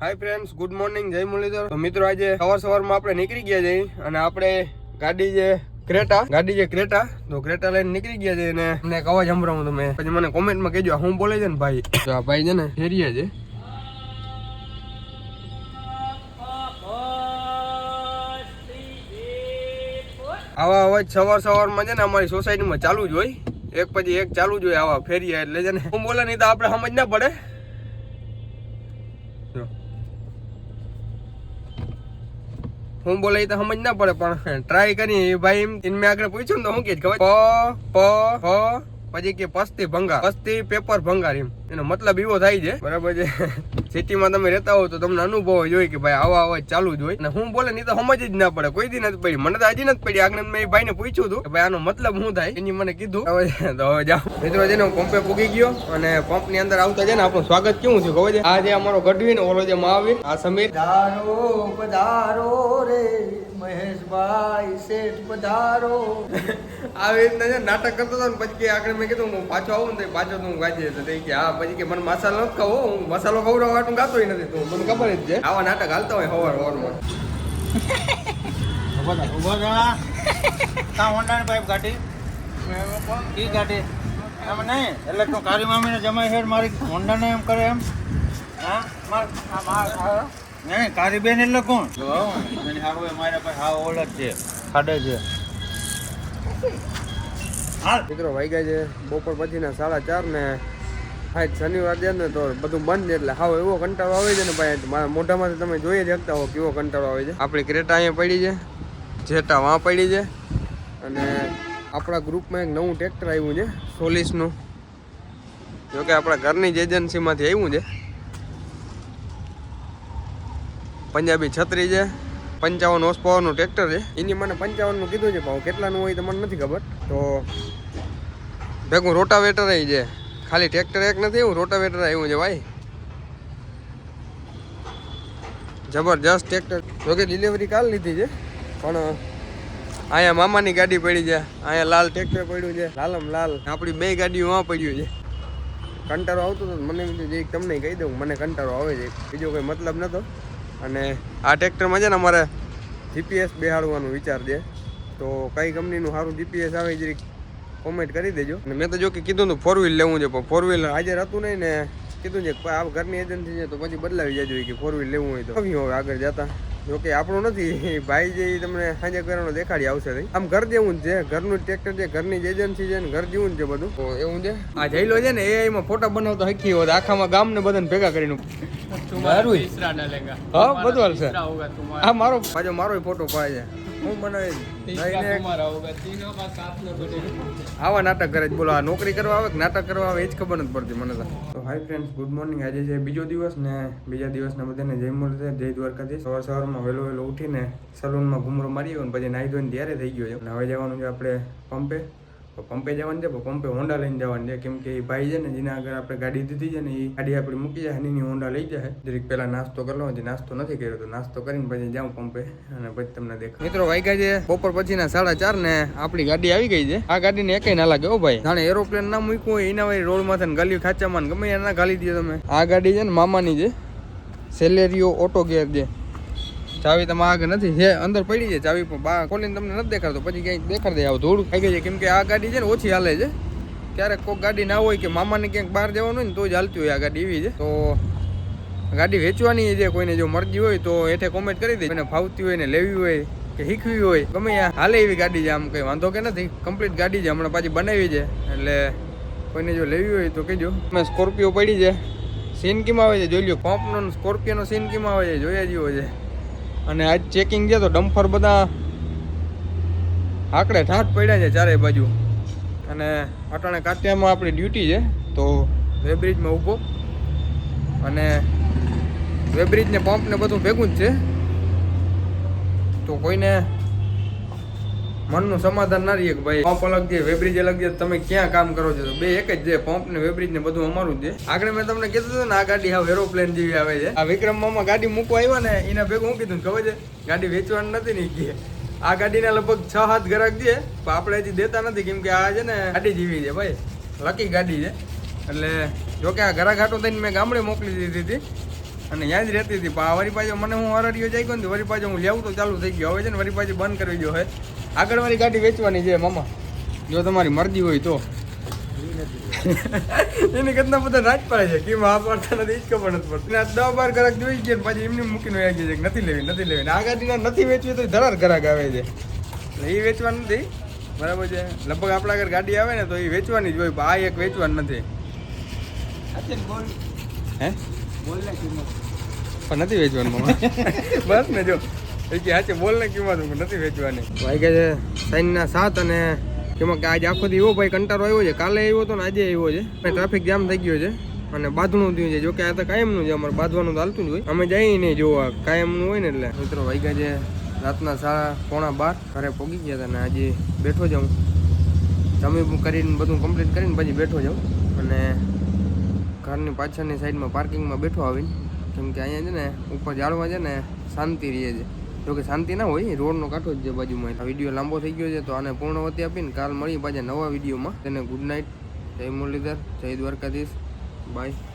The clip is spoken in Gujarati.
હાય ફ્રેન્ડ્સ ગુડ મોર્નિંગ જય મુરલીધર. તો મિત્રો આજે સવાર સવારમાં આપણે નીકળી ગયા છે અને આપણે ગાડી જે ક્રેટા, ગાડી જે ક્રેટા, તો ક્રેટા લઈને નીકળી ગયા છે અને અવાજ સંભળાવું તમે. પછી મને કોમેન્ટમાં કહેજો, આ હું બોલે છે ને ભાઈ? તો આ ભાઈ છે ને ફેરીએ છે. આવા અવાજ સવાર સવારમાં છે ને અમારી સોસાયટીમાં ચાલુ જ હોય. એક પછી એક ચાલુ જ હોય આવા ફેરિયા એટલે છે ને. હું બોલે નહીં તો આપણે સમજ ના પડે. હું બોલે તો સમજ ના પડે, પણ ટ્રાય કરી. ભાઈ એમ મેં આગળ પૂછ્યું તો હું કે ખબર? પ પ પછી કે પસ્તી ભંગાર. પસ્તી પેપર ભંગાર એમ. એનો મતલબ એવો થાય છે. બરાબર છે? સિટીમાં તમે રહેતા હો તો તમને અનુભવ હોય કે ભાઈ આવા અવાજ ચાલુ જ હોય. અને હું બોલે નહીં તો સમજ જ ના પડે. કોઈ દી નથી પડી. મને તો હજી નથી પડી. આગળ મેં ભાઈ ભાઈને પૂછ્યું હતું કે ભાઈ આનો મતલબ શું થાય? એની મને કીધું. હવે તો હવે જાઓ. મિત્રો છે ને હું પંપે પૂગી ગયો અને પંપની અંદર આવતા છે ને આપણું સ્વાગત કેવું છે ખબર છે? આ જે અમારો ગઢવી ઓલો જે મહાવીર આ સમીર. પધારો પધારો રે મહેશભાઈ શેઠ પધારો. આવી રીતના નાટક કરતો હતો ને પછી કે આગળ મેં કીધું હું પાછો આવું ને પાછો તો ગાજે તો તે કે હા પછી કે મને મસાલો નથી ખાવો હું મસાલો ખવડાવવા વાટું ગાતો નથી. તો મને ખબર જ છે. આવા નાટક હાલતા હોય હવાર હવારમાં. ઊભો જા તા હોન્ડા પાઇપ કાઢી. કી કાઢી. એમ નહીં એટલે તું કાળી મામીને જમાઈ હેડ મારી હોન્ડાને એમ કરે એમ. હા? માર. નહીં કારી બેન એટલે કોણ? જો મારા પાસે હાવ ઓળખ છે. ખાડે છે. મિત્રો વાગ્યા છે, બપોર પછીના સાડા ચાર ને આજ શનિવાર છે ને તો બધું બંધ એટલે હાવ એવો કંટાળો આવે છે ને ભાઈ મારા મોઢામાંથી તમે જોઈ જ શકતા હો કેવો કંટાળો આવે છે. આપણી ક્રેટા અહીંયા પડી છે જેટા વાં પડી છે અને આપણા ગ્રુપમાં એક નવું ટ્રેક્ટર આવ્યું છે, સોલિસનું. જોકે આપણા ઘરની જ એજન્સીમાંથી આવ્યું છે. પંજાબી છત્રી છે. પંચાવન હોર્સ પાવરનું ટ્રેક્ટર છે. એની મને પંચાવનનું કીધું છે ભાવ. કેટલાનું હોય તો મને નથી ખબર. તો ભેગું રોટાવેટર આવી છે. ખાલી ટ્રેક્ટર એક નથી એવું રોટાવેટર આવ્યું છે ભાઈ. જબરજસ્ત ટ્રેક્ટર જોકે ડિલિવરી કાલ લીધી છે, પણ અહીંયા મામાની ગાડી પડી છે. અહીંયા લાલ ટ્રેક્ટર પડ્યું છે. લાલમ લાલ. આપણી બે ગાડીઓ આ પડ્યું છે. કંટાળો આવતો હતો મને તમને કહી દઉં. મને કંટાળો આવે છે. બીજો કોઈ મતલબ નહોતો અને આ ટ્રેક્ટરમાં છે ને અમારે જીપીએસ બેહાડવાનો વિચાર છે. તો કઈ કંપનીનું સારું જીપીએસ આવે જ કોમેન્ટ કરી દેજો. અને મેં તો જો કે કીધું હતું ફોર વ્હીલ લેવું છે, પણ ફોર વ્હીલ હાજર હતું નહીં ને કીધું છે આ ઘરની એજન્સી છે તો પછી બદલાવી જજો કે ફોર વ્હીલ લેવું હોય તો. આવ્યું હવે આગળ જતા. જો કે આપણું નથી ભાઈ જે તમને સાંજે કરવાનો દેખાડી આવશે નહીં. આમ ઘર જેવું જ છે, ઘરનું ટ્રેક્ટર છે, ઘરની જ એજન્સી છે ને ઘર જેવું જ છે બધું. એવું છે. આ જઈલો છે ને એમાં ફોટા બનાવતો હકી હોય આખામાં ગામ ને બધાને ભેગા કરીને. હા બધું હાલશે હા મારો પાછો મારો ફોટો પાડે છે. હું બનાવી આવા નાટક કરે બોલો આ નોકરી કરવા આવે કે નાટક કરવા આવે એ જ ખબર નથી પડતી મને તો. હાય ફ્રેન્ડ્સ ગુડ મોર્નિંગ આજે છે બીજો દિવસ ને બીજા દિવસના બધાને જય મુરલીધર જય દ્વારકાથી સવાર સવારમાં વહેલો વહેલો ઉઠીને સલૂનમાં ઘૂમરો મારી ગયો ને પછી નાહી ધોઈને ત્યારે થઈ ગયો છે. હવે જવાનું છે આપણે પંપે. પંપે જવાનું છે પંપે હોન્ડા લઈને જવાનું છે. કેમ કે એ ભાઈ છે ને, જેના આગળ આપણે ગાડી દીધી છે ને, એ ગાડી આપણે મૂકી જાય એની હોન્ડા લઈ જાય જરીક પહેલાં નાસ્તો કરી લો હજી નાસ્તો નથી કર્યો, તો નાસ્તો કરીને પછી જાઉં પંપે અને પછી તમને દેખાય મિત્રો, વાગ્યા છે બપોર પછીના સાડા ચાર ને આપણી ગાડી આવી ગઈ છે. આ ગાડીને એકેય ના લાગે ઓ ભાઈ. જાણે એરોપ્લેન ના મૂક્યું હોય, એના હોય રોડમાંથી ગલી ખાચામાં ગમે એના ગાલી દો તમે. આ ગાડી છે ને મામાની છે. સેલેરીઓ ઓટો ગેર છે. ચાવી તમે આગળ નથી જે અંદર પડી છે ચાવી, પણ બહાર ખોલીને તમને નથી દેખાડતો, પછી ક્યાંક દેખાડ દે, આવું થોડું ખાઈ ગઈ છે. કેમ કે આ ગાડી છે ને ઓછી હાલે છે. ક્યારેક કોઈક ગાડી ના હોય કે મામાને ક્યાંક બહાર જવાનું હોય ને તો જ હાલતી હોય આ ગાડી એવી છે. તો ગાડી વેચવાની છે, કોઈને જો મરજી હોય તો હેઠે કોમેન્ટ કરી દે એને ફાવતી હોય ને લેવી હોય કે શીખવી હોય, ગમે હાલે એવી ગાડી છે આમ કંઈ વાંધો કે નથી. કમ્પ્લીટ ગાડી છે, હમણાં પાછી બનાવી છે. એટલે કોઈને જો લેવી હોય તો કહેજો. મેં સ્કોર્પિયો પડી છે. સીન કેમ આવે છે, જોઈ લ્યો. પંપનો સ્કોર્પિયોનો સીન કેમ આવે છે, જોયા જેવો છે. અને આજ ચેકિંગ છે તો ડમ્ફર બધા આકડે ઠાઠ પડ્યા છે ચારે બાજુ. અને અટાણે કાંતિયામાં આપણી ડ્યુટી છે, તો વેબ્રિજમાં ઊભો. અને વેબ્રિજને પંપને બધું ભેગું જ છે. તો કોઈને મનનું સમાધાન ના રહીએ કે ભાઈ પંપ અલગ છે વેબ્રિજ અલગ છે, તમે ક્યાં કામ કરો છો? બે એક જ છે, પંપ ને વેબ્રિજ ને બધું અમારું જ છે. આગળ મેં તમને કીધું હતું ને, આ ગાડી હાવ એરોપ્લેન જેવી આવે છે. આ વિક્રમ મામા ગાડી મૂકવા આવ્યા ને, એના ભેગું હું કીધું ખબર છે? ગાડી વેચવાની નથી ને કે. આ ગાડીના લગભગ છ હાથ ગ્રાહક છે, પણ આપણે હજી દેતા નથી, કેમ કે આ છે ને ગાડી જીવી છે ભાઈ. લકી ગાડી છે. એટલે જોકે આ ઘરાઘાટો થઈને મેં ગામડે મોકલી દીધી હતી. અને ત્યાં જ રહેતી હતી. પણ વરી પાછો મને હું હરડિયો જાય ગયો ને વરી પાછો હું લેવું તો ચાલુ થઈ ગયો. હવે છે ને વરી પાછી બંધ કરવી ગયો હે આગળ વાળી ગાડી વેચવાની છે મામા. જો તમારી મરજી હોય તો. એની કેટલા બધા રાજ પડે છે. કે આ પડતા નથી જ ખબર નથી પડતી. આ દસ બાર ઘરાક જોઈ ગયા પછી એમને મૂકીને આવી જાય કે નથી લેવી નથી લેવી. આ ગાડીના નથી વેચવી તો ધરાર ગ્રાહક આવે છે. એટલે એ વેચવાનું નથી. બરાબર છે. લગભગ આપણા આગળ ગાડી આવે ને તો એ વેચવાની જ હોય આ એક વેચવાની નથી. હે? પણ નથી વેચવાનું બસ ને જો. એ કે હાચે બોલ ને કિંમત નથી વેચવાની. વાગ્યા છે સાઈનના સાત અને કેમાં કે આજે આખો દી એવો ભાઈ કંટાળો આવ્યો છે. કાલે આવ્યો હતો ને આજે આવ્યો છે. અને ટ્રાફિક જામ થઈ ગયો છે. અને બાંધણું થયું છે. જોકે આ તો કાયમનું છે. અમારે બાંધવાનું તો હાલતું જ હોય. અમે જઈએ નહીં જોવા. કાયમનું હોય ને એટલે. મિત્રો, વાગ્યા છે રાતના સાડા પોણા બાર. ઘરે પહોંચી ગયા હતા ને આજે બેઠો જાઉં જમી કરીને બધું કમ્પ્લીટ કરીને પછી બેઠો જાઉં અને ઘરની પાછળની સાઈડમાં પાર્કિંગમાં બેઠો આવીને. કેમ કે અહીંયા છે ને, ઉપર જાળવા છે ને, શાંતિ રહે છે. જો કે શાંતિ ના હોય, રોડનો કાંઠો જ છે. બાજુમાં વીડિયો લાંબો થઈ ગયો છે, તો આને પૂર્ણવતી આપીને કાલ મળી પાછા નવા વિડીયોમાં. તેને ગુડ નાઇટ જય મુરલીધર, જય દ્વારકાધીશ. બાય